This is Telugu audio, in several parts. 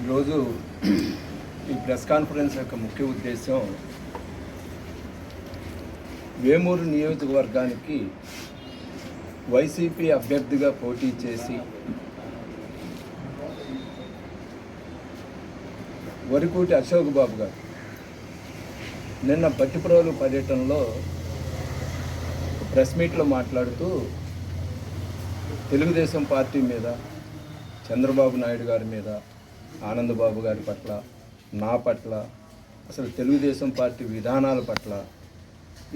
ఈరోజు ఈ ప్రెస్ కాన్ఫరెన్స్ యొక్క ముఖ్య ఉద్దేశం వేమూరు నియోజకవర్గానికి వైసీపీ అభ్యర్థిగా పోటీ చేసి వరికూటి అశోక్ బాబు గారు నిన్న బట్టిప్రోలు పర్యటనలో ప్రెస్ మీట్లో మాట్లాడుతూ తెలుగుదేశం పార్టీ మీద చంద్రబాబు నాయుడు గారి మీద ఆనందబాబు గారి పట్ల నా పట్ల అసలు తెలుగుదేశం పార్టీ విధానాల పట్ల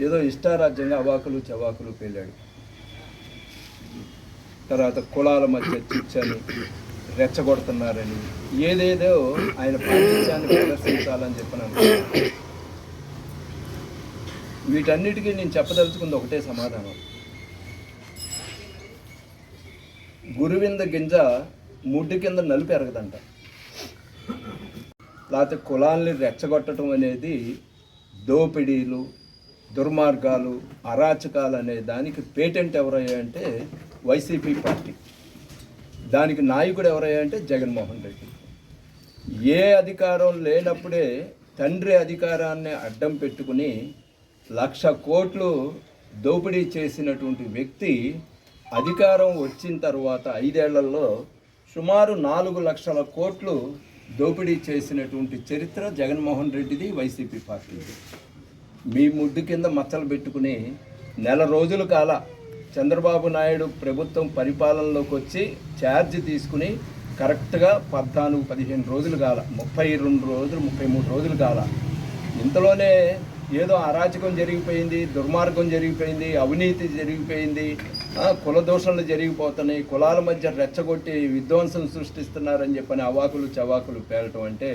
ఏదో ఇష్టారాజ్యంగా అవాకులు చవాకులు పేలాడు. తర్వాత కులాల మధ్య చిచ్చని రెచ్చగొడుతున్నారని ఏదేదో ఆయన పాటించాన్ని ప్రదర్శించాలని చెప్పినాను వీటన్నిటికీ నేను చెప్పదలుచుకుంది ఒకటే సమాధానం. గురువింద గింజ ముడ్డు కింద నలుపు ఎరగదంట. లేకపోతే కులాల్ని రెచ్చగొట్టడం అనేది దోపిడీలు దుర్మార్గాలు అరాచకాలు అనే దానికి పేటెంట్ ఎవరయ్యాయంటే వైసీపీ పార్టీ. దానికి నాయకుడు ఎవరయ్యాయంటే జగన్మోహన్ రెడ్డి. ఏ అధికారం లేనప్పుడే తండ్రి అధికారాన్ని అడ్డం పెట్టుకుని లక్ష కోట్లు దోపిడీ చేసినటువంటి వ్యక్తి అధికారం వచ్చిన తర్వాత ఐదేళ్ళలో సుమారు నాలుగు లక్షల కోట్లు దోపిడీ చేసినటువంటి చరిత్ర జగన్మోహన్ రెడ్డిది వైసీపీ పార్టీది మీ ముడ్డు కింద మచ్చలు పెట్టుకుని నెల రోజుల కాల చంద్రబాబు నాయుడు ప్రభుత్వం పరిపాలనలోకి వచ్చి ఛార్జ్ తీసుకుని కరెక్ట్గా పద్నాలుగు పదిహేను రోజులు కాల ముప్పై రెండు రోజులు ముప్పై మూడు రోజులు కాల ఇంతలోనే ఏదో అరాచకం జరిగిపోయింది దుర్మార్గం జరిగిపోయింది అవినీతి జరిగిపోయింది కుల దోషణలు జరిగిపోతున్నాయి. కులాల మధ్య రెచ్చగొట్టి విధ్వంసం సృష్టిస్తున్నారని చెప్పని అవాకులు చవాకులు పేలటం అంటే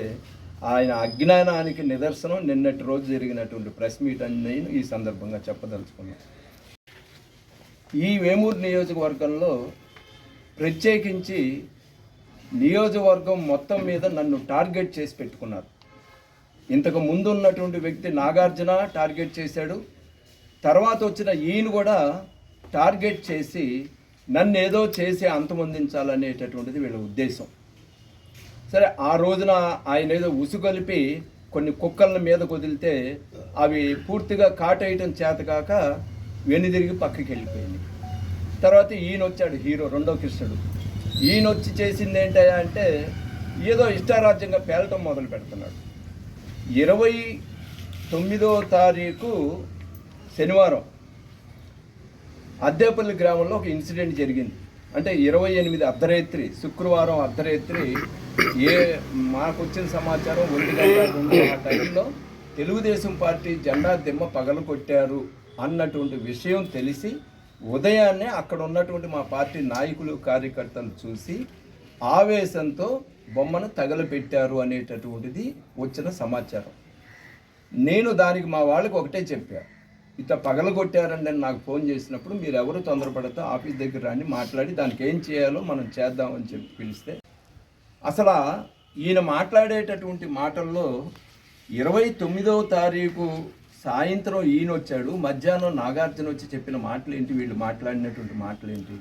ఆయన అజ్ఞానానికి నిదర్శనం. నిన్నటి రోజు జరిగినటువంటి ప్రెస్ మీట్ అని నేను ఈ సందర్భంగా చెప్పదలుచుకున్నాను ఈ వేమూరు నియోజకవర్గంలో ప్రత్యేకించి నియోజకవర్గం మొత్తం మీద నన్ను టార్గెట్ చేసి పెట్టుకున్నారు. ఇంతకు ముందు ఉన్నటువంటి వ్యక్తి నాగార్జున టార్గెట్ చేశాడు. తర్వాత వచ్చిన ఈయన కూడా టార్గెట్ చేసి నన్ను ఏదో చేసి అంతమొందించాలనేటటువంటిది వీళ్ళ ఉద్దేశం. సరే ఆ రోజున ఆయన ఏదో ఉసుగొలిపి కొన్ని కుక్కల మీద కుదిలితే అవి పూర్తిగా కాటేయటం చేతకాక వెనుదిరిగి పక్కకి వెళ్ళిపోయింది తర్వాత ఈయన వచ్చాడు హీరో రెండో కృష్ణుడు. ఈయన వచ్చి చేసింది ఏంటయ్యా అంటే ఏదో ఇష్టారాజ్యంగా పేలటం మొదలు పెడుతున్నాడు. ఇరవై తొమ్మిదో తారీఖు శనివారం. అద్దేపల్లి గ్రామంలో ఒక ఇన్సిడెంట్ జరిగింది. అంటే ఇరవై ఎనిమిది అర్ధరాత్రి శుక్రవారం అర్ధరాత్రి ఏ మాకు వచ్చిన సమాచారం ఒంటి గంట ఆ టైంలో తెలుగుదేశం పార్టీ జెండా దిమ్మ పగలు కొట్టారు అన్నటువంటి విషయం తెలిసి ఉదయాన్నే అక్కడ ఉన్నటువంటి మా పార్టీ నాయకులు కార్యకర్తలు చూసి ఆవేశంతో బొమ్మను తగలపెట్టారు అనేటటువంటిది వచ్చిన సమాచారం. నేను దానికి మా వాళ్ళకి ఒకటే చెప్పాను ఇట్లా పగలగొట్టారండి అని నాకు ఫోన్ చేసినప్పుడు మీరు ఎవరు తొందరపడితే ఆఫీస్ దగ్గర రాని మాట్లాడి దానికి ఏం చేయాలో మనం చేద్దామని చెప్పి పిలిస్తే అసలు ఈయన మాట్లాడేటటువంటి మాటల్లో ఇరవై తొమ్మిదవ తారీఖు సాయంత్రం ఈయన వచ్చాడు మధ్యాహ్నం నాగార్జున వచ్చి చెప్పిన మాటలు ఏంటి వీళ్ళు మాట్లాడినటువంటి మాటలు ఏంటి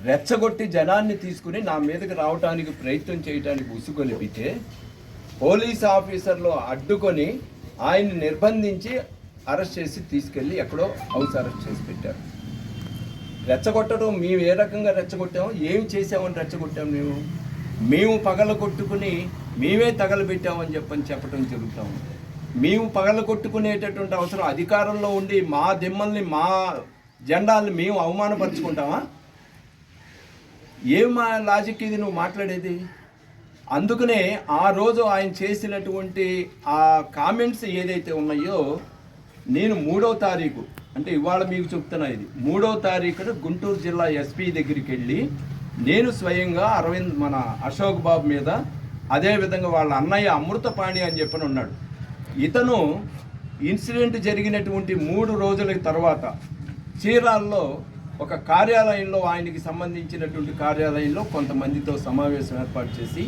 రెచ్చగొట్టి జనాన్ని తీసుకుని నా మీదకి రావడానికి ప్రయత్నం చేయడానికి ఉసుగొలిపితే పోలీస్ ఆఫీసర్లు అడ్డుకొని ఆయన్ని నిర్బంధించి అరెస్ట్ చేసి తీసుకెళ్ళి ఎక్కడో హౌస్ అరెస్ట్ చేసి పెట్టారు. రెచ్చగొట్టడం మేము ఏ రకంగా రెచ్చగొట్టాము ఏం చేసామని రెచ్చగొట్టాము మేము? మేము పగల కొట్టుకుని మేమే తగలబెట్టామని చెప్పని చెప్పడం జరుగుతాము మేము పగల కొట్టుకునేటటువంటి అవసరం అధికారంలో ఉండి మా దిమ్మల్ని మా జెండాల్ని మేము అవమానపరుచుకుంటామా? ఏం మా లాజిక్ ఇది నువ్వు మాట్లాడేది? అందుకనే ఆ రోజు ఆయన చేసినటువంటి ఆ కామెంట్స్ ఏదైతే ఉన్నాయో నేను మూడో తారీఖు అంటే ఇవాళ మీకు చెప్తున్నా ఇది మూడో తారీఖున గుంటూరు జిల్లా ఎస్పీ దగ్గరికి వెళ్ళి నేను స్వయంగా అరవింద్ మన అశోక్ బాబు మీద అదేవిధంగా వాళ్ళ అన్నయ్య అమృతపాణి అని చెప్పని ఉన్నాడు. ఇతను ఇన్సిడెంట్ జరిగినటువంటి మూడు రోజుల తర్వాత చీరాల్లో ఒక కార్యాలయంలో ఆయనకి సంబంధించినటువంటి కార్యాలయంలో కొంతమందితో సమావేశం ఏర్పాటు చేసి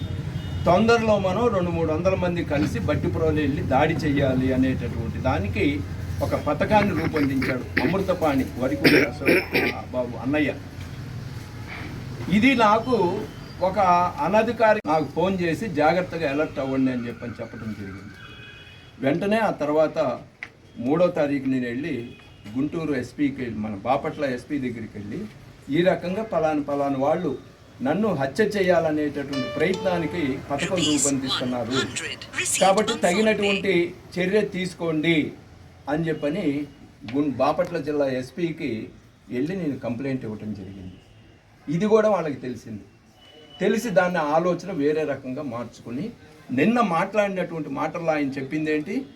తొందరలో మనం రెండు మూడు వందల మంది కలిసి బట్టి వెళ్ళి దాడి చేయాలి అనేటటువంటి దానికి ఒక పథకాన్ని రూపొందించాడు అమృతపాణి అశోక్ బాబు అన్నయ్య. ఇది నాకు ఒక అనధికారి నాకు ఫోన్ చేసి జాగ్రత్తగా అలర్ట్ అవ్వండి అని చెప్పని చెప్పడం జరిగింది. వెంటనే ఆ తర్వాత మూడో తారీఖు నేను వెళ్ళి గుంటూరు ఎస్పీకి మన బాపట్ల ఎస్పీ దగ్గరికి వెళ్ళి ఈ రకంగా పలాని పలాని వాళ్ళు నన్ను హత్య చేయాలనేటటువంటి ప్రయత్నానికి పథకం రూపొందిస్తున్నారు. కాబట్టి తగినటువంటి చర్య తీసుకోండి. అని చెప్పని గుం బాపట్ల జిల్లా ఎస్పీకి వెళ్ళి నేను కంప్లైంట్ ఇవ్వటం జరిగింది. ఇది కూడా వాళ్ళకి తెలిసింది. తెలిసి దాన్ని ఆలోచన వేరే రకంగా మార్చుకుని నిన్న మాట్లాడినటువంటి మాటల్లో ఆయన చెప్పింది ఏంటి?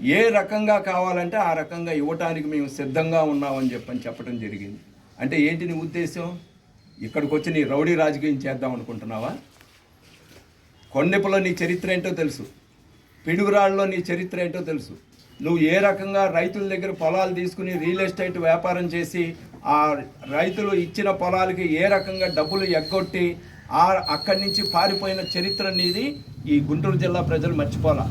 ఏ రకంగా కావాలంటే ఆ రకంగా ఇవ్వటానికి మేము సిద్ధంగా ఉన్నామని చెప్పని చెప్పడం జరిగింది. అంటే ఏంటి నీ ఉద్దేశం? ఇక్కడికి వచ్చి నీ రౌడీ రాజకీయం చేద్దాం అనుకుంటున్నావా? కొండెపులో నీ చరిత్ర ఏంటో తెలుసు. పిడుగురాళ్ళలో నీ చరిత్ర ఏంటో తెలుసు. నువ్వు ఏ రకంగా రైతుల దగ్గర పొలాలు తీసుకుని రియల్ ఎస్టేట్ వ్యాపారం చేసి ఆ రైతులు ఇచ్చిన పొలాలకి ఏ రకంగా డబ్బులు ఎగ్గొట్టి ఆ అక్కడి నుంచి పారిపోయిన చరిత్ర నీది ఈ గుంటూరు జిల్లా ప్రజలు మర్చిపోలా.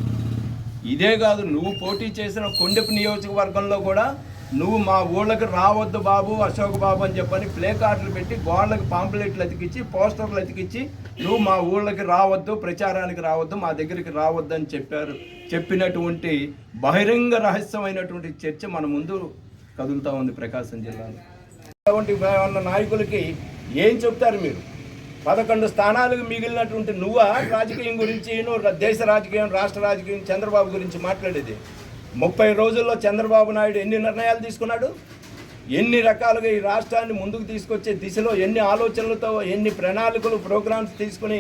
ఇదే కాదు నువ్వు పోటీ చేసిన కొండెపు నియోజకవర్గంలో కూడా నువ్వు మా ఊళ్ళకి రావద్దు బాబు అశోక్ బాబు అని చెప్పని ప్లే కార్డులు పెట్టి గోడలకు పాంప్లెట్లు అతికిచ్చి పోస్టర్లు అతికిచ్చి నువ్వు మా ఊళ్ళకి రావద్దు ప్రచారానికి రావద్దు మా దగ్గరికి రావద్దు అని చెప్పారు. చెప్పినటువంటి బహిరంగ రహస్యమైనటువంటి చర్చ మన ముందు కదులుతూ ఉంది ప్రకాశం జిల్లాలో. అటువంటి ఉన్న నాయకులకి ఏం చెప్తారు మీరు? పదకొండు స్థానాలకు మిగిలినటువంటి నువ్వా రాజకీయం గురించి దేశ రాజకీయం రాష్ట్ర రాజకీయం చంద్రబాబు గురించి మాట్లాడేది? ముప్పై రోజుల్లో చంద్రబాబు నాయుడు ఎన్ని నిర్ణయాలు తీసుకున్నాడు? ఎన్ని రకాలుగా ఈ రాష్ట్రాన్ని ముందుకు తీసుకొచ్చే దిశలో ఎన్ని ఆలోచనలతో ఎన్ని ప్రణాళికలు ప్రోగ్రామ్స్ తీసుకుని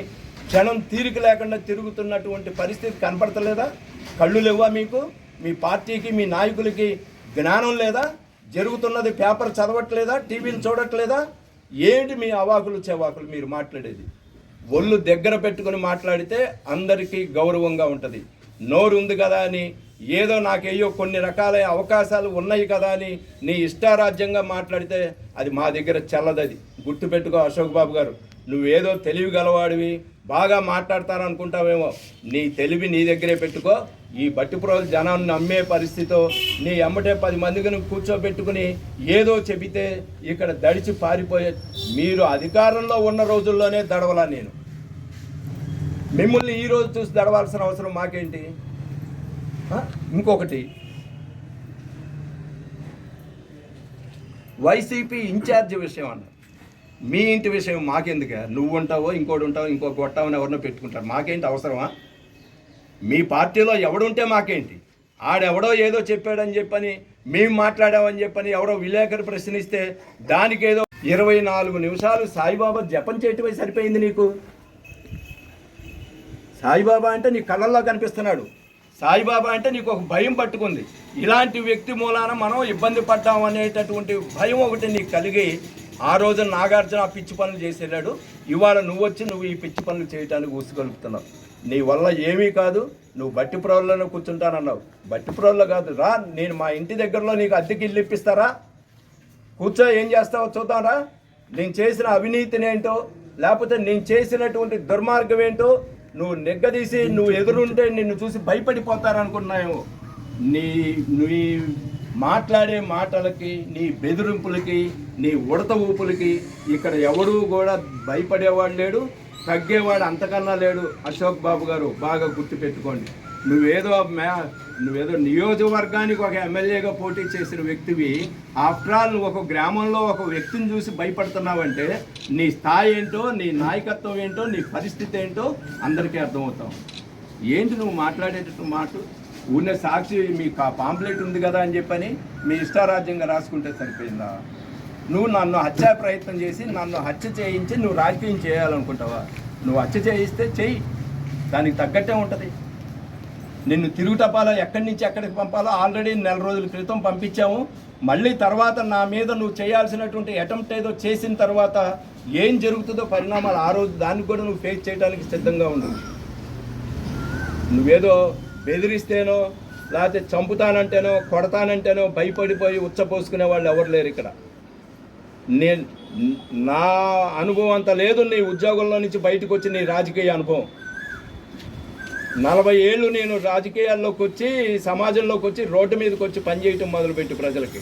క్షణం తీరిక లేకుండా తిరుగుతున్నటువంటి పరిస్థితి కనపడతలేదా? కళ్ళు లేవా మీకు? మీ పార్టీకి మీ నాయకులకి జ్ఞానం లేదా? జరుగుతున్నది పేపర్ చదవట్లేదా? టీవీలు చూడట్లేదా? ఏంటి మీ అవాకులు చెవాకులు మీరు మాట్లాడేది? ఒళ్ళు దగ్గర పెట్టుకొని మాట్లాడితే అందరికీ గౌరవంగా ఉంటుంది. నోరు ఉంది కదా అని ఏదో నాకేయో కొన్ని రకాల అవకాశాలు ఉన్నాయి కదా అని నీ ఇష్టారాజ్యంగా మాట్లాడితే అది మా దగ్గర చల్లదది. గుర్తుపెట్టుకో అశోక్ బాబు గారు. నువ్వేదో తెలివి గలవాడివి బాగా మాట్లాడతారనుకుంటావేమో. నీ తెలివి నీ దగ్గరే పెట్టుకో. ఈ బట్టిపురోలు జనాన్ని నమ్మే పరిస్థితితో నీ అమ్మటే పది మందికి నువ్వు కూర్చోబెట్టుకుని ఏదో చెబితే ఇక్కడ దడిచి పారిపోయే మీరు అధికారంలో ఉన్న రోజుల్లోనే దడవలా నేను. మిమ్మల్ని ఈరోజు చూసి దడవాల్సిన అవసరం మాకేంటి? ఇంకొకటి. వైసీపీ ఇన్ఛార్జ్ విషయం అన్న. మీ ఇంటి విషయం మాకెందుకు? నువ్వు ఉంటావో ఇంకోటి ఉంటావో ఇంకో కొట్టావని ఎవరినో పెట్టుకుంటారు. మాకేంటి అవసరమా? మీ పార్టీలో ఎవడుంటే మాకేంటి? ఆడెవడో ఏదో చెప్పాడని చెప్పని మేము మాట్లాడామని చెప్పని ఎవరో విలేకరు ప్రశ్నిస్తే దానికేదో ఇరవై నాలుగు నిమిషాలు సాయిబాబా జపం చేయటమే సరిపోయింది నీకు? సాయిబాబా అంటే నీ కళ్ళల్లో కనిపిస్తున్నాడు. సాయిబాబా అంటే నీకు ఒక భయం పట్టుకుంది. ఇలాంటి వ్యక్తి మూలాన మనం ఇబ్బంది పడ్డాం అనేటటువంటి భయం ఒకటి నీకు కలిగి ఆ రోజు నాగార్జున ఆ పిచ్చి పనులు చేసేటాడు ఇవాళ నువ్వు వచ్చి నువ్వు ఈ పిచ్చి పనులు చేయటానికి ఊసుగలుగుతున్నావు నీ వల్ల ఏమీ కాదు నువ్వు బట్టి ప్రోల్లోనే కూర్చుంటానన్నావు. బట్టి ప్రోల్లో కాదు రా నేను మా ఇంటి దగ్గరలో నీకు అద్దెకి ఇల్లు ఇప్పిస్తారా? కూర్చో ఏం చేస్తావో చూద్దాంరా నేను చేసిన అవినీతిని ఏంటో లేకపోతే నేను చేసినటువంటి దుర్మార్గం ఏంటో నువ్వు నెగ్గదీసి నువ్వు ఎదురుంటే నిన్ను చూసి భయపడిపోతారనుకున్నాయేమో నీ నీ మాట్లాడే మాటలకి నీ బెదిరింపులకి నీ ఉడత ఊపులకి ఇక్కడ ఎవరూ కూడా భయపడేవాడు లేడు తగ్గేవాడు అంతకన్నా లేడు. అశోక్ బాబు గారు బాగా గుర్తుపెట్టుకోండి నువ్వేదో మే నువ్వేదో నియోజకవర్గానికి ఒక ఎమ్మెల్యేగా పోటీ చేసిన వ్యక్తివి. ఆఫ్టర్ ఆల్ నువ్వు ఒక గ్రామంలో ఒక వ్యక్తిని చూసి భయపడుతున్నావంటే నీ స్థాయి ఏంటో నీ నాయకత్వం ఏంటో నీ పరిస్థితి ఏంటో అందరికీ అర్థమవుతాం. ఏంటి నువ్వు మాట్లాడేటట్టు మాట ఊరినే సాక్షి మీకు ఆ పాంప్లెట్ ఉంది కదా అని చెప్పని మీ ఇష్టారాజ్యంగా రాసుకుంటే సరిపోయిందా? నువ్వు నన్ను హత్యా ప్రయత్నం చేసి నన్ను హత్య చేయించి నువ్వు రాజకీయం చేయాలనుకుంటావా? నువ్వు హత్య చేయిస్తే చెయ్యి. దానికి తగ్గట్టే ఉంటుంది. నిన్ను తిరుగుటపాలో ఎక్కడి నుంచి ఎక్కడికి పంపాలో ఆల్రెడీ నెల రోజుల క్రితం పంపించాము. మళ్ళీ తర్వాత నా మీద నువ్వు చేయాల్సినటువంటి అటెంప్ట్ ఏదో చేసిన తర్వాత ఏం జరుగుతుందో పరిణామాలు ఆ రోజు దానికి కూడా నువ్వు ఫేస్ చేయడానికి సిద్ధంగా ఉండు. నువ్వేదో బెదిరిస్తేనో లేకపోతే చంపుతానంటేనో కొడతానంటేనో భయపడిపోయి ఉచ్చపోసుకునే వాళ్ళు ఎవరు లేరు ఇక్కడ. నేను నా అనుభవం అంత లేదు నీ ఉద్యోగంలో నుంచి బయటకు వచ్చి నీ రాజకీయ అనుభవం. నలభై ఏళ్ళు నేను రాజకీయాల్లోకి వచ్చి సమాజంలోకి వచ్చి రోడ్డు మీదకి వచ్చి పనిచేయటం మొదలుపెట్టి ప్రజలకి.